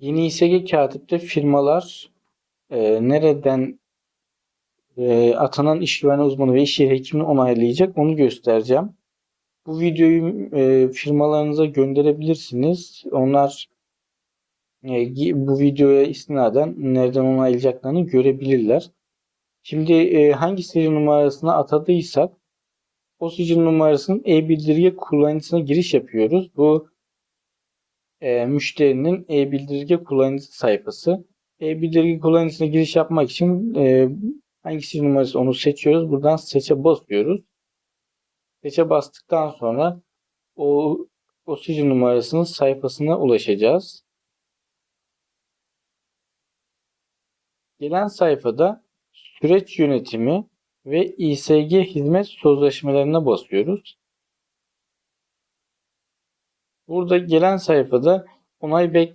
Yeni İSG katipte firmalar e, nereden e, atanan iş güvenliği uzmanı ve iş yeri hekimini onaylayacak onu göstereceğim. Bu videoyu e, firmalarınıza gönderebilirsiniz. Onlar e, bu videoya istinaden nereden onaylayacaklarını görebilirler. Şimdi e, hangi seri numarasına atadıysak o sicil numarasının e-bildirge kullanıcısına giriş yapıyoruz. Bu e, müşterinin e-bildirge kullanıcı sayfası. E-bildirge kullanıcısına giriş yapmak için e, hangi sicil numarası onu seçiyoruz. Buradan seçe basıyoruz. Seçe bastıktan sonra o o sicil numarasının sayfasına ulaşacağız. Gelen sayfada süreç yönetimi ve İSG hizmet sözleşmelerine basıyoruz. Burada gelen sayfada onay bek